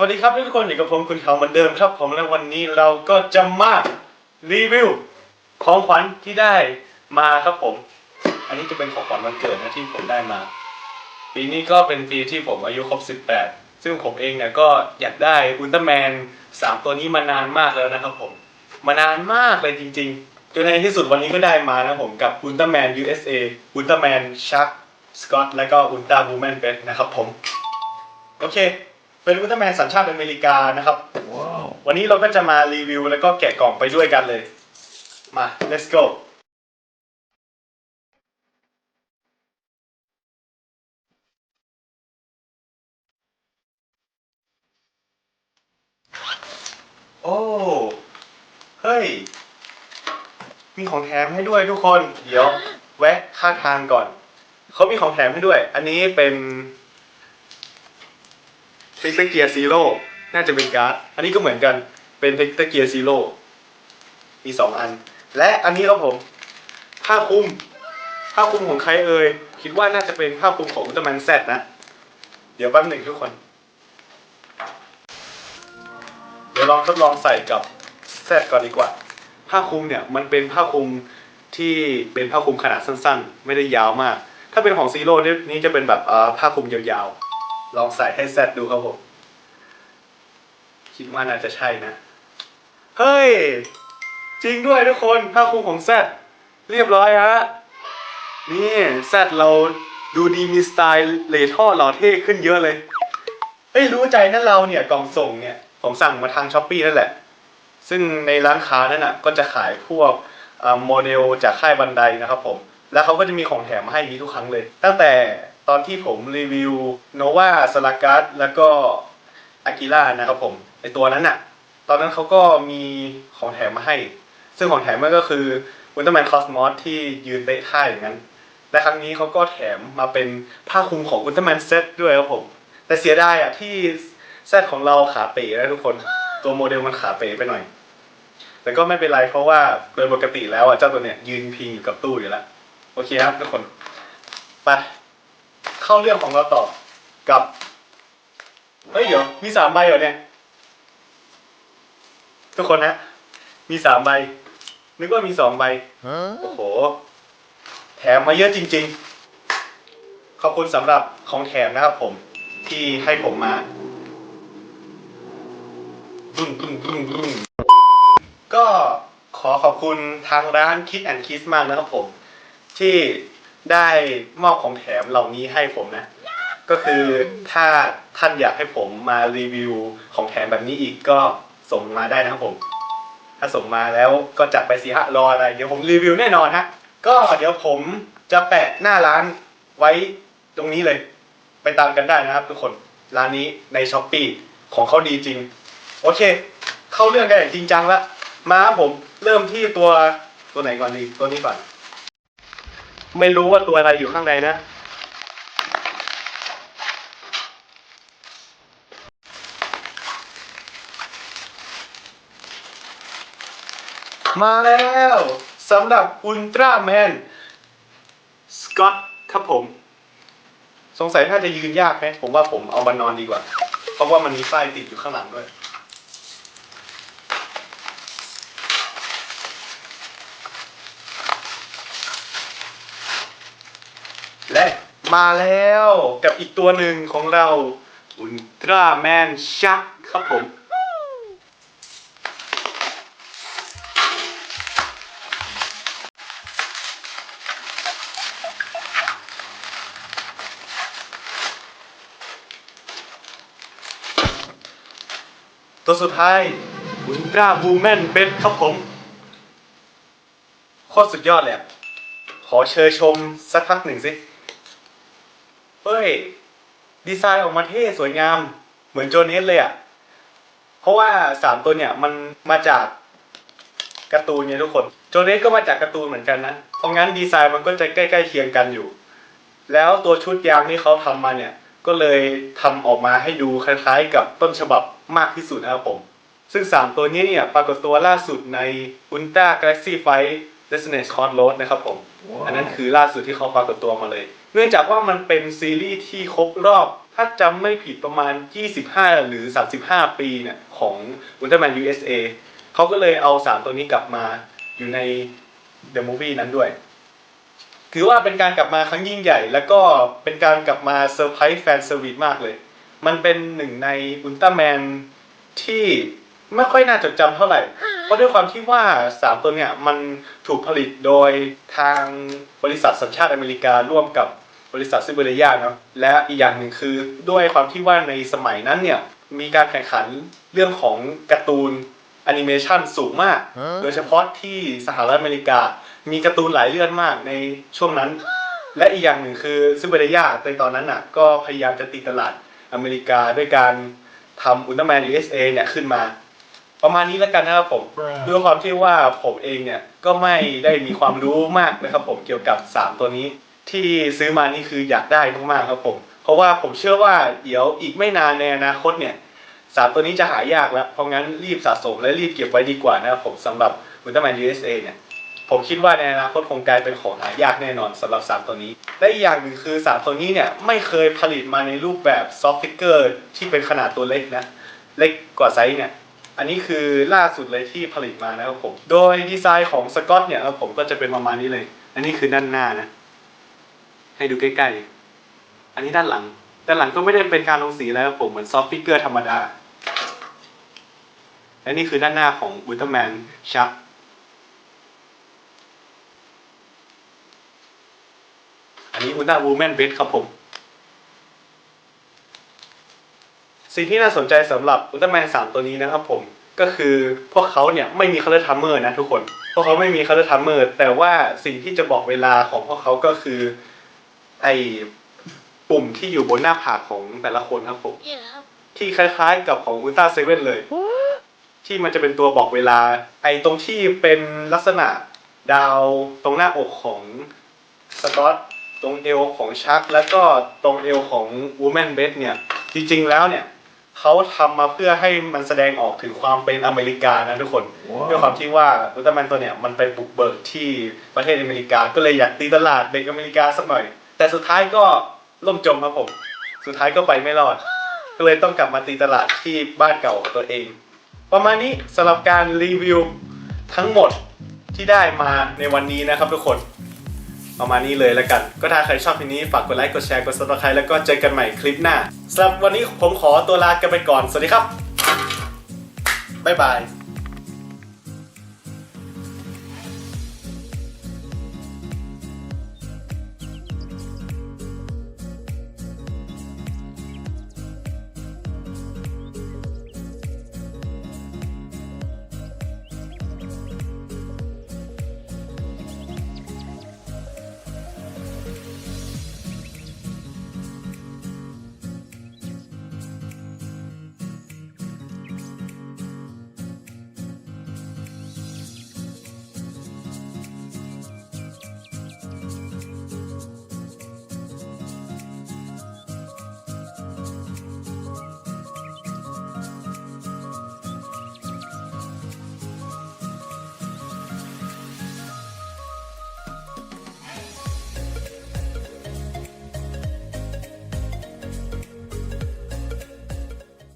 วัสดีครับทุกคนอยู่กับผมคุณเขาเหมือนเดิมครับ ผมและวันนี้เราก็จะมารีวิวของขวัญที่ได้มาครับผม อันนี้จะเป็นของขวัญวันเกิดนะที่ผมได้มา ปีนี้ก็เป็นปีที่ผมอายุครบ 18 ซึ่งผมเองเนี่ยก็อยากได้อุลตร้าแมน3ตัวนี้มานานมากแล้วนะครับผมมานานมากเลยจริงๆจนในที่สุดวันนี้ก็ได้มานะผมกับอุลตร้าแมน USA อุลตร้าแมนชักสกอตและก็อุลตร้าบูแมนเบสนะครับผมโอเค เป็นอุลตร้าแมนสัญชาติอเมริกานะครับ วันนี้เราก็จะมารีวิวแล้วก็แกะกล่องไปด้วยกันเลย มา let's go โอ้ เฮ้ย มีของแถมให้ด้วยทุกคน เดี๋ยว แวะข้างทางก่อน เขามีของแถมให้ด้วย อันนี้เป็น เทคเกียร์ซีโร่น่าจะเป็นการ์ด อันนี้ก็เหมือนกัน เป็นเทคเกียร์ซีโร่มีสองอัน และอันนี้ครับผม ผ้าคลุม ผ้าคลุมของใครเอ่ย คิดว่าน่าจะเป็นผ้าคลุมของอุลตร้าแมนแซดนะ เดี๋ยวแป๊บหนึ่งทุกคน เดี๋ยวลองทดลองใส่กับแซดก่อนดีกว่า ผ้าคลุมเนี่ยมันเป็นผ้าคลุมที่เป็นผ้าคลุมขนาดสั้น ๆ ไม่ได้ยาวมาก ถ้าเป็นของซีโร่นี่จะเป็นแบบผ้าคลุมยาวๆ ลองใส่ให้แซดดูครับผม คิดว่าน่าจะใช่นะ เฮ้ย จริงด้วยทุกคนผ้าคลุมของแซดเรียบร้อยฮะ นี่แซดเราดูดีมีสไตล์เลท่อหล่อเท่ขึ้นเยอะเลยเฮ้ยรู้ใจนะเราเนี่ยกล่องส่งเนี่ย ผมสั่งมาทางช้อปปีนั่นแหละ ซึ่งในร้านค้านั่นน่ะ ก็จะขายพวกเอ่อโมเดลจากค่ายบันไดนะครับผม แล้วเขาก็จะมีของแถมมาให้อย่างนี้ทุกครั้งเลย ตั้งแต่ ตอนที่ผมรีวิวโนวาสลากัสแล้วก็อากิล่านะครับผมไอตัวนั้นน่ะตอนนั้นเขาก็มีของแถมมาให้ ซึ่งของแถมมันก็คืออุลตร้าแมนคอสมอสที่ยืนเตะท่าอย่างนั้น และครั้งนี้เขาก็แถมมาเป็นผ้าคลุมของอุลตร้าแมนเซตด้วยครับผม แต่เสียดายอะที่เซตของเราขาเป๋นะทุกคน ตัวโมเดลมันขาเป๋ไปหน่อย แต่ก็ไม่เป็นไรเพราะว่าโดยปกติแล้วอะเจ้าตัวเนี้ยยืนพิงอยู่กับตู้อยู่แล้ว โอเคครับทุกคน ไป เข้าเรื่องของเราต่อกับ เฮ้ยเดี๋ยวมีสามใบเหรอเนี่ย ทุกคนฮะ มีสามใบ นึกว่ามีสองใบ โอ้โห แถมมาเยอะจริง ๆ ขอบคุณสำหรับของแถมนะครับผม ที่ให้ผมมาบึ้งบึ้งบึ้งบึ้งก็ขอขอบคุณทางร้าน Kid and Kiss มากนะครับผม ที่ ได้มอบของแถมเหล่านี้ให้ผมนะ ก็คือถ้าท่านอยากให้ผมมารีวิวของแถมแบบนี้อีกก็ส่งมาได้นะครับผม ถ้าส่งมาแล้วก็จัดไปสิฮะรออะไร เดี๋ยวผมรีวิวแน่นอนฮะ ก็เดี๋ยวผมจะแปะหน้าร้านไว้ตรงนี้เลย ไปตามกันได้นะครับทุกคนร้านนี้ในช้อปปีของเขาดีจริง โอเค เข้าเรื่องกันอย่างจริงจังละมาผมเริ่มที่ตัวตัวไหนก่อนดีตัวนี้ก่อน ไม่รู้ว่าตัวอะไรอยู่ข้างในนะ มาแล้วสำหรับอุลตร้าแมนสกอตครับผม สงสัยถ้าจะยืนยากไหมผมว่าผมเอามานอนดีกว่า เพราะว่ามันมีป้ายติดอยู่ข้างหลังด้วย และ มาแล้วกับอีกตัวหนึ่งของเราอุลตร้าแมนชักครับผม ตัวสุดท้ายอุลตร้าบูแมนเบสครับผม โคตรสุดยอดเลยขอเชิญชมสักพักหนึ่งสิ เฮ้ย ดีไซน์ออกมาเท่สวยงาม เหมือนโจเนสเลยอะเพราะว่าสามตัวเนี่ยมันมาจากการ์ตูนเนี่ยทุกคน โจเนสก็มาจากการ์ตูนเหมือนกันนะ เพราะงั้นดีไซน์มันก็จะใกล้ๆเคียงกันอยู่ แล้วตัวชุดยางที่เขาทำมาเนี่ย ก็เลยทำออกมาให้ดูคล้ายๆ กับต้นฉบับมากที่สุดนะครับผม ซึ่ง 3 ตัวนี้เนี่ยปรากฏตัวล่าสุดใน Ultra Galaxy Fight Resonance Con Road นะครับผม อันนั้นคือล่าสุดที่เขาปรากฏตัวมาเลย เนื่องจากว่ามันเป็นซีรีส์ที่ครบรอบ ถ้าจำไม่ผิดประมาณ 25 หรือ 35 ปีเนี่ยของ Ultraman USA เขาก็เลยเอาสามตัวนี้กลับมาอยู่ใน The Movie นั้นด้วย ถือว่าเป็นการกลับมาครั้งยิ่งใหญ่ แล้วก็เป็นการกลับมาเซอร์ไพรส์แฟนเซอร์วิสมากเลย มันเป็นหนึ่งในอุลตร้าแมนที่ไม่ค่อยน่าจดจำเท่าไหร่ เพราะด้วยความที่ว่าสามตัวเนี่ยมันถูกผลิตโดยทางบริษัทสัญชาติอเมริการ่วมกับบริษัทซิเบเรียเนาะและอีกอย่างหนึ่งคือด้วยความที่ว่าในสมัยนั้นเนี่ยมีการแข่งขันเรื่องของการ์ตูนแอนิเมชันสูงมาก โดยเฉพาะที่สหรัฐอเมริกา มีการ์ตูนหลายเรื่องมากในช่วงนั้น และอีกอย่างหนึ่งคือซิเบเรียในตอนนั้นน่ะก็พยายามจะตีตลาดอเมริกาด้วยการทำอุลตร้าแมน USA เนี่ยขึ้นมา ประมาณนี้แล้วกันนะครับผมด้วยความที่ว่าผมเองเนี่ยก็ไม่ได้มีความรู้มากนะครับ ผมเกี่ยวกับ 3 ตัวนี้ ที่ซื้อมานี่คืออยากได้มากๆครับผม เพราะว่าผมเชื่อว่าเดี๋ยวอีกไม่นานในอนาคตเนี่ยสามตัวนี้จะหายากแล้วเพราะงั้นรีบสะสมและรีบเก็บไว้ดีกว่านะครับผมสำหรับอุลตร้าแมน USA เนี่ยผมคิดว่าในอนาคตคงกลายเป็นของหายากแน่นอนสำหรับ 3 ตัวนี้ และอีกอย่างหนึ่งคือ 3 ตัวนี้เนี่ยไม่เคยผลิตมาในรูปแบบซอฟต์ฟิกเกอร์ที่เป็นขนาดตัวเล็กนะ เล็กกว่าไซส์เนี่ย อันนี้คือล่าสุดเลยที่ผลิตมานะครับผม โดยดีไซน์ของสกอตเนี่ยครับผมก็จะเป็นประมาณนี้เลย อันนี้คือด้านหน้านะ ให้ดูใกล้ๆ อันนี้ด้านหลัง ด้านหลังก็ไม่ได้เป็นการลงสีแล้วครับผมเหมือนซอฟต์ฟิกเกอร์ธรรมดา และนี่คือด้านหน้าของอุลตร้าแมนชักอันนี้อุลตร้าวูแมนเบสครับผม สิ่งที่น่าสนใจสำหรับอุลตร้าแมนสามตัวนี้นะครับผมก็คือพวกเขาเนี่ยไม่มีคัลเลอร์ทัมเมอร์นะทุกคนพวกเขาไม่มีคัลเลอร์ทัมเมอร์แต่ว่าสิ่งที่จะบอกเวลาของพวกเขาก็คือ ไอ้ปุ่มที่อยู่บนหน้าผากของแต่ละคนครับผม Yeah. ที่คล้ายๆ กับของอุลตร้าเซเว่นเลย ที่มันจะเป็นตัวบอกเวลา ไอ้ตรงที่เป็นลักษณะดาวตรงหน้าอกของสกอตตรงเอวของชัก แล้วก็ตรงเอวของวูแมนเบสเนี่ย จริงๆแล้วเนี่ย เขาทำมาเพื่อให้มันแสดงออกถึงความเป็นอเมริกานะทุกคนด้วยความที่ว่าอุลตร้าแมนตัวเนี่ยมันไปบุกเบิกที่ประเทศอเมริกา ก็เลยอยากตีตลาดเด็กอเมริกาสักหน่อย แต่สุดท้ายก็ล่มจมครับผม สุดท้ายก็ไปไม่รอด ก็เลยต้องกลับมาตีตลาดที่บ้านเก่าของตัวเอง ประมาณนี้สำหรับการรีวิวทั้งหมดที่ได้มาในวันนี้นะครับทุกคน ประมาณนี้เลยแล้วกัน ก็ถ้าใครชอบคลิปนี้ฝากกดไลค์ กดแชร์ กดซับสไครต์แล้วก็เจอกันใหม่คลิปหน้าสำหรับวันนี้ผมขอตัวลากันไปก่อน สวัสดีครับ บ๊ายบาย